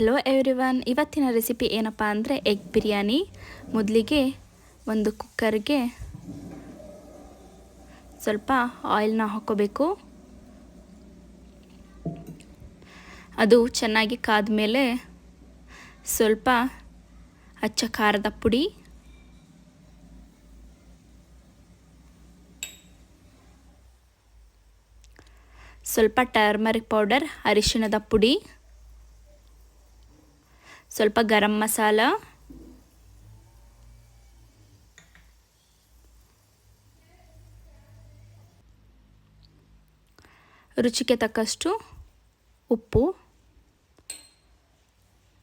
Hello everyone, ಇವತ್ತಿನ recipe ಏನಪ್ಪ ಅಂದರೆ ಎಗ್ ಬಿರಿಯಾನಿ. ಮೊದಲಿಗೆ ಒಂದು ಕುಕ್ಕರ್ಗೆ ಸ್ವಲ್ಪ ಆಯಿಲ್ನ ಹಾಕೋಬೇಕು ಅದು ಚೆನ್ನಾಗಿ ಕಾದ ಮೇಲೆ ಸ್ವಲ್ಪ ಅಚ್ಚ ಖಾರದ ಪುಡಿ. ಸ್ವಲ್ಪ ಟರ್ಮರಿಕ್ ಪೌಡರ್, ಅರಿಶಿಣದ ಪುಡಿ. ಸ್ವಲ್ಪ ಗರಂ ಮಸಾಲ. ರುಚಿಗೆ ತಕ್ಕಷ್ಟು ಉಪ್ಪು.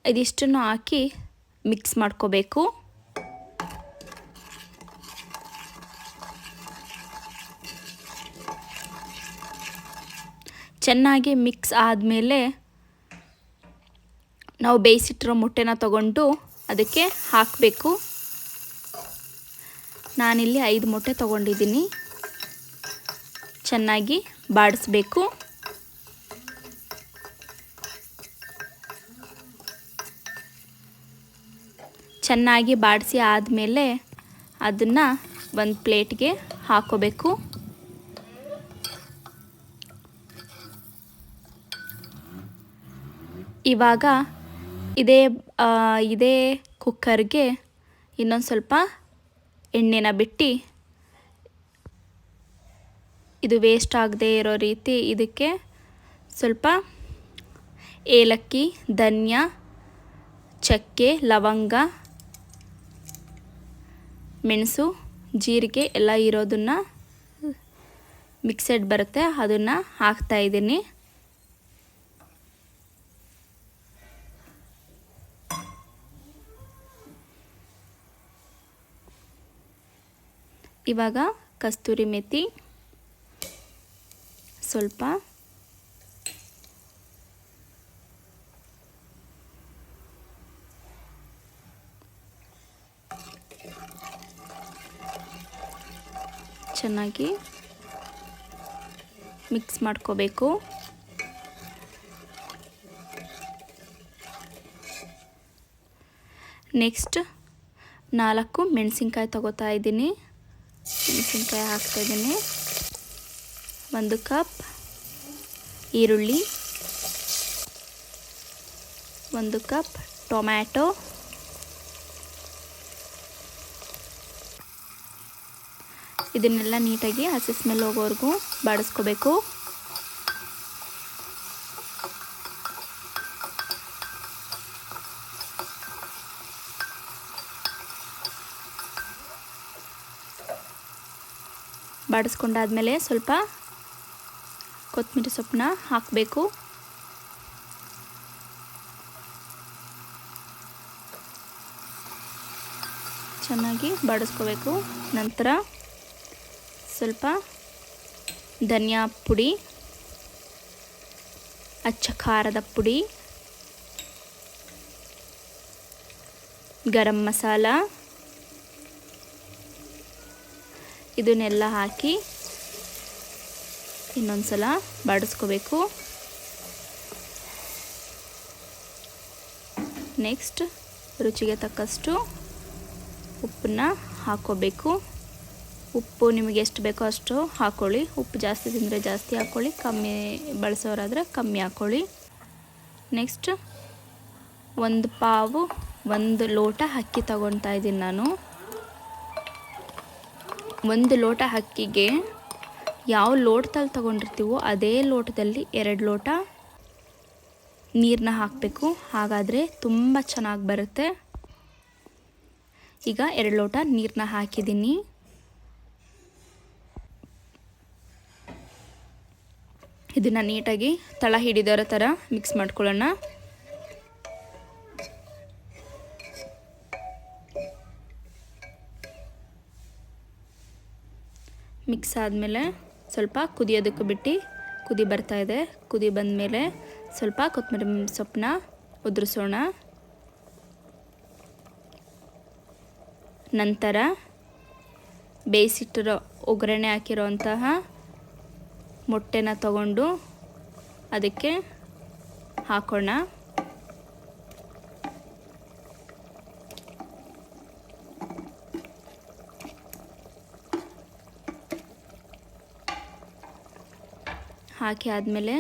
ಇದಿಷ್ಟನ್ನು ಹಾಕಿ ಮಿಕ್ಸ್ ಮಾಡ್ಕೋಬೇಕು. ಚೆನ್ನಾಗಿ ಮಿಕ್ಸ್ ಆದಮೇಲೆ ನಾವು ಬೇಯಿಸಿಟ್ಟಿರೋ ಮೊಟ್ಟೆನ ತಗೊಂಡು ಅದಕ್ಕೆ ಹಾಕಬೇಕು. ನಾನಿಲ್ಲಿ ಐದು ಮೊಟ್ಟೆ ತಗೊಂಡಿದ್ದೀನಿ. ಚೆನ್ನಾಗಿ ಬಾಡಿಸ್ಬೇಕು. ಚೆನ್ನಾಗಿ ಬಾಡಿಸಿ ಆದಮೇಲೆ ಅದನ್ನು ಒಂದು ಪ್ಲೇಟ್ಗೆ ಹಾಕೋಬೇಕು. ಇವಾಗ ಇದೇ ಇದೇ ಕುಕ್ಕರ್ಗೆ ಇನ್ನೊಂದು ಸ್ವಲ್ಪ ಎಣ್ಣೆನ ಬಿಟ್ಟು ಇದು ವೇಸ್ಟ್ ಆಗದೆ ಇರೋ ರೀತಿ ಇದಕ್ಕೆ ಸ್ವಲ್ಪ ಏಲಕ್ಕಿ, ಧನ್ಯ, ಚಕ್ಕೆ, ಲವಂಗ, ಮೆಣಸು, ಜೀರಿಗೆ ಎಲ್ಲ ಇರೋದನ್ನು ಮಿಕ್ಸೆಡ್ ಬರುತ್ತೆ. ಅದನ್ನು ಹಾಕ್ತಾಯಿದ್ದೀನಿ ಇವಾಗ ಕಸ್ತೂರಿ ಮೆಥಿ ಸ್ವಲ್ಪ ಚೆನ್ನಾಗಿ ಮಿಕ್ಸ್ ಮಾಡ್ಕೋಬೇಕು. ನೆಕ್ಸ್ಟ್ ನಾಲ್ಕು ಮೆಣಸಿನ್ಕಾಯಿ ತಗೋತಾ ಇದ್ದೀನಿ. ಮೆಣಸಿನ್ಕಾಯಿ ಹಾಕ್ತಾಯಿದ್ದೀನಿ ಒಂದು ಕಪ್ ಈರುಳ್ಳಿ ಒಂದು ಕಪ್ ಟೊಮ್ಯಾಟೊ ಇದನ್ನೆಲ್ಲ ನೀಟಾಗಿ ಹಸಿ ಸ್ಮೆಲ್ ಹೋಗೋವರೆಗೂ ಬಾಡಿಸ್ಕೋಬೇಕು. ಬಾಡಿಸ್ಕೊಂಡಾದ್ಮೇಲೆ ಸ್ವಲ್ಪ ಕೊತ್ತಂಬರಿ ಸೊಪ್ಪನ್ನ ಹಾಕಬೇಕು. ಚೆನ್ನಾಗಿ ಬಾಡಿಸ್ಕೋಬೇಕು. ನಂತರ ಸ್ವಲ್ಪ ಧನಿಯಾ ಪುಡಿ, ಅಚ್ಚ ಖಾರದ ಪುಡಿ, ಗರಂ ಮಸಾಲ ಇದನ್ನೆಲ್ಲ ಹಾಕಿ ಇನ್ನೊಂದು ಸಲ ಬಾಡಿಸ್ಕೋಬೇಕು. ನೆಕ್ಸ್ಟ್ ರುಚಿಗೆ ತಕ್ಕಷ್ಟು ಉಪ್ಪನ್ನ ಹಾಕೋಬೇಕು. ಉಪ್ಪು ನಿಮಗೆ ಎಷ್ಟು ಬೇಕೋ ಅಷ್ಟು ಹಾಕ್ಕೊಳ್ಳಿ ಉಪ್ಪು ಜಾಸ್ತಿ ತಿಂದರೆ ಜಾಸ್ತಿ ಹಾಕ್ಕೊಳ್ಳಿ ಕಮ್ಮಿ ಬಳಸೋರಾದರೆ ಕಮ್ಮಿ ಹಾಕ್ಕೊಳ್ಳಿ ನೆಕ್ಸ್ಟ್ ಒಂದು ಪಾವು, ಒಂದು ಲೋಟ ಅಕ್ಕಿ ತಗೊತಾ ಇದ್ದೀನಿ ನಾನು. ಒಂದು ಲೋಟ ಅಕ್ಕಿಗೆ ಯಾವ ಲೋಟದಲ್ಲಿ ತಗೊಂಡಿರ್ತೀವೋ ಅದೇ ಲೋಟದಲ್ಲಿ ಎರಡು ಲೋಟ ನೀರನ್ನ ಹಾಕಬೇಕು. ಹಾಗಾದರೆ ತುಂಬ ಚೆನ್ನಾಗಿ ಬರುತ್ತೆ. ಈಗ ಎರಡು ಲೋಟ ನೀರನ್ನ ಹಾಕಿದ್ದೀನಿ. ಇದನ್ನು ನೀಟಾಗಿ ತಳ ಹಿಡಿದಿರೋ ಥರ ಮಿಕ್ಸ್ ಮಾಡ್ಕೊಳ್ಳೋಣ. ಮಿಕ್ಸ್ ಆದಮೇಲೆ ಸ್ವಲ್ಪ ಕುದಿಯೋದಕ್ಕೆ ಬಿಟ್ಟು ಕುದಿ ಬರ್ತಾ ಇದೆ. ಕುದಿ ಬಂದಮೇಲೆ ಸ್ವಲ್ಪ ಕೊತ್ತಂಬರಿ ಸೊಪ್ಪನ್ನ ಉದುರಿಸೋಣ. ನಂತರ ಬೇಯಿಸಿಟ್ಟಿರೋ ಒಗ್ಗರಣೆ ಹಾಕಿರೋಂತಹ ಮೊಟ್ಟೆನ ತಗೊಂಡು ಅದಕ್ಕೆ ಹಾಕೋಣ. ಹಾಕಿ ಆದಮೇಲೆ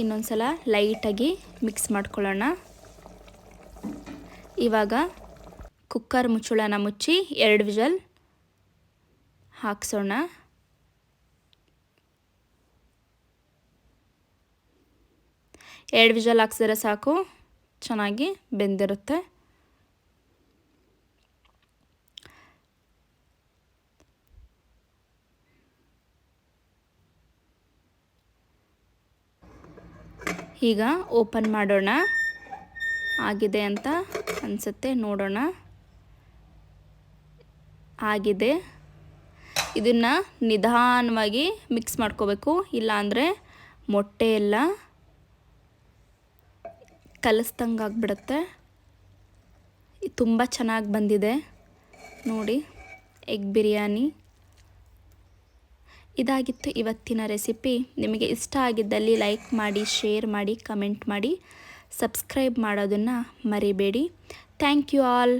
ಇನ್ನೊಂದು ಸಲ ಲೈಟಾಗಿ ಮಿಕ್ಸ್ ಮಾಡ್ಕೊಳ್ಳೋಣ. ಇವಾಗ ಕುಕ್ಕರ್ ಮುಚ್ಚಳನ ಮುಚ್ಚಿ ಎರಡು ವಿಜಲ್ ಹಾಕ್ಸೋಣ. ಎರಡು ವಿಜಲ್ ಹಾಕ್ಸಿದ್ರೆ ಸಾಕು, ಚೆನ್ನಾಗಿ ಬೆಂದಿರುತ್ತೆ. ಈಗ ಓಪನ್ ಮಾಡೋಣ. ಆಗಿದೆ ಅಂತ ಅನಿಸುತ್ತೆ, ನೋಡೋಣ. ಆಗಿದೆ. ಇದನ್ನು ನಿಧಾನವಾಗಿ ಮಿಕ್ಸ್ ಮಾಡ್ಕೋಬೇಕು, ಇಲ್ಲಾಂದರೆ ಮೊಟ್ಟೆ ಎಲ್ಲ ಕಲಿಸ್ದಂಗೆ ಆಗಿಬಿಡುತ್ತೆ. ತುಂಬ ಚೆನ್ನಾಗಿ ಬಂದಿದೆ. ನೋಡಿ, ಎಗ್ ಬಿರಿಯಾನಿ. ಇದಾಗಿತ್ತು ಇವತ್ತಿನ ರೆಸಿಪಿ. ನಿಮಗೆ ಇಷ್ಟ ಆಗಿದ್ದಲ್ಲಿ ಲೈಕ್ ಮಾಡಿ, ಶೇರ್ ಮಾಡಿ, ಕಮೆಂಟ್ ಮಾಡಿ, ಸಬ್ಸ್ಕ್ರೈಬ್ ಮಾಡೋದನ್ನು ಮರಿಬೇಡಿ. Thank you all.